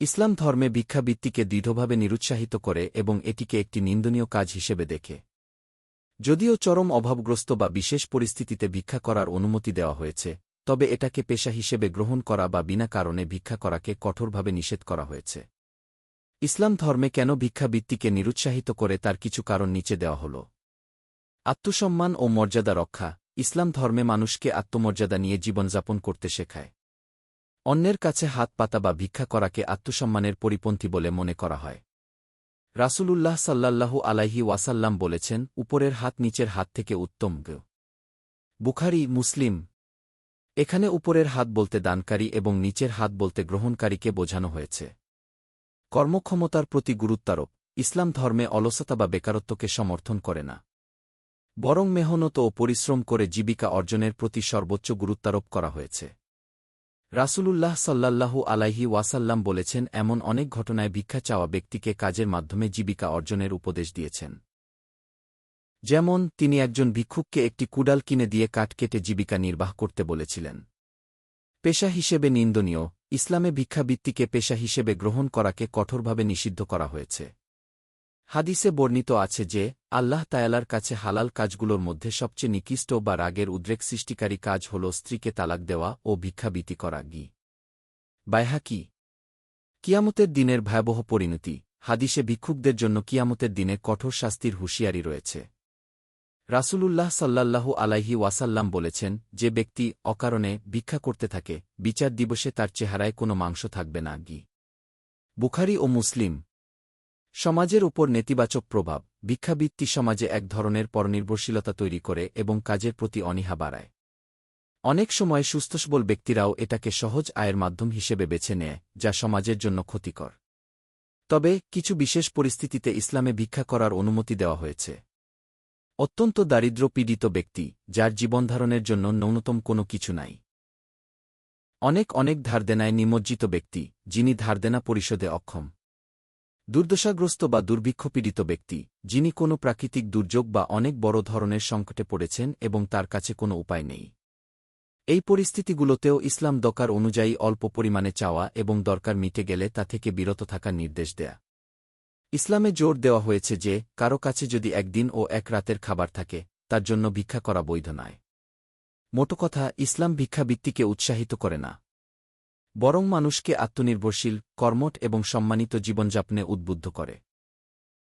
ইসলাম ধর্মে ভিক্ষাবৃত্তিকে দৃঢ়ভাবে নিরুৎসাহিত করে এবং এটিকে একটি নিন্দনীয় কাজ হিসেবে দেখে। যদিও চরম অভাবগ্রস্ত বা বিশেষ পরিস্থিতিতে ভিক্ষা করার অনুমতি দেওয়া হয়েছে, তবে এটাকে পেশা হিসেবে গ্রহণ করা বা বিনা কারণে ভিক্ষা করাকে কঠোরভাবে নিষেধ করা হয়েছে। ইসলাম ধর্মে কেন ভিক্ষাবৃত্তিকে নিরুৎসাহিত করে তার কিছু কারণ নিচে দেওয়া হল। আত্মসম্মান ও মর্যাদা রক্ষা। ইসলাম ধর্মে মানুষকে আত্মমর্যাদা নিয়ে জীবনযাপন করতে শেখায়। অন্যের কাছে হাত পাতা বা ভিক্ষা করাকে আত্মসম্মানের পরিপন্থী বলে মনে করা হয়। রাসূলুল্লাহ সাল্লাল্লাহু আলাইহি ওয়াসাল্লাম বলেছেন, উপরের হাত নিচের হাত থেকে উত্তম বুখারি, মুসলিম। এখানে উপরের হাত বলতে দানকারী এবং নিচের হাত বলতে গ্রহণকারীকে বোঝানো হয়েছে। কর্মক্ষমতার প্রতি গুরুত্বারোপ। ইসলাম ধর্মে অলসতা বা বেকারত্বকে সমর্থন করে না। বরং মেহনত ও পরিশ্রম করে জীবিকা অর্জনের প্রতি সর্বোচ্চ গুরুত্বারোপ করা হয়েছে। রাসূলুল্লাহ সাল্লাল্লাহু আলাইহি ওয়াসাল্লাম বলেছেন, এমন অনেক ঘটনায় ভিক্ষা চাওয়া ব্যক্তিকে কাজের মাধ্যমে জীবিকা অর্জনের উপদেশ দিয়েছেন। যেমন, তিনি একজন ভিক্ষুককে একটি কুডাল কিনে দিয়ে কাঠ কেটে জীবিকা নির্বাহ করতে বলেছিলেন। পেশা হিসেবে নিন্দনীয়, ইসলামে ভিক্ষাবৃত্তিকে পেশা হিসেবে গ্রহণ করাকে কঠোরভাবে নিষিদ্ধ করা হয়েছে। হাদিসে বর্ণিত আছে যে, আল্লাহ তায়ালার কাছে হালাল কাজগুলোর মধ্যে সবচেয়ে নিকৃষ্ট বা রাগের উদ্রেক সৃষ্টিকারী কাজ হল স্ত্রীকে তালাক দেওয়া ও ভিক্ষাবৃত্তি করা গি। বাইহাকি কিয়ামতের দিনের ভয়াবহ পরিণতি। হাদিসে ভিক্ষুকদের জন্য কিয়ামতের দিনে কঠোর শাস্তির হুঁশিয়ারি রয়েছে। রাসূলুল্লাহ সাল্লাল্লাহু আলাইহি ওয়াসাল্লাম বলেছেন, যে ব্যক্তি অকারণে ভিক্ষা করতে থাকে, বিচার দিবসে তার চেহারায় কোনো মাংস থাকবে না গি। বুখারি ও মুসলিম সমাজের উপর নেতিবাচক প্রভাব, ভিক্ষাবৃত্তি সমাজে এক ধরনের পরনির্ভরশীলতা তৈরি করে এবং কাজের প্রতি অনীহা বাড়ায়। অনেক সময় সুস্থসবল ব্যক্তিরাও এটাকে সহজ আয়ের মাধ্যম হিসেবে বেছে নেয়, যা সমাজের জন্য ক্ষতিকর। তবে, কিছু বিশেষ পরিস্থিতিতে ইসলামে ভিক্ষা করার অনুমতি দেওয়া হয়েছে। অত্যন্ত দারিদ্র পীড়িত ব্যক্তি, যার জীবনধারণের জন্য ন্যূনতম কোনো কিছু নাই। অনেক অনেক ধারদেনায় নিমজ্জিত ব্যক্তি, যিনি ধারদেনা পরিশোধে অক্ষম। দুর্দশাগ্রস্ত বা দুর্ভিক্ষপীড়িত ব্যক্তি, যিনি কোনো প্রাকৃতিক দুর্যোগ বা অনেক বড় ধরনের সংকটে পড়েছেন এবং তার কাছে কোনো উপায় নেই। এই পরিস্থিতিগুলোতেও ইসলাম দরকার অনুযায়ী অল্প পরিমাণে চাওয়া এবং দরকার মিটে গেলে তা থেকে বিরত থাকার নির্দেশ দেয়া। ইসলামে জোর দেওয়া হয়েছে যে, কারও কাছে যদি একদিন ও এক রাতের খাবার থাকে, তার জন্য ভিক্ষা করা বৈধ নয়। মোটো কথা, ইসলাম ভিক্ষাবৃত্তিকে উৎসাহিত করে না। বরং মানুষকে আত্মনির্ভরশীল কর্মট এবং সম্মানিত জীবনযাপনে উদ্বুদ্ধ করে।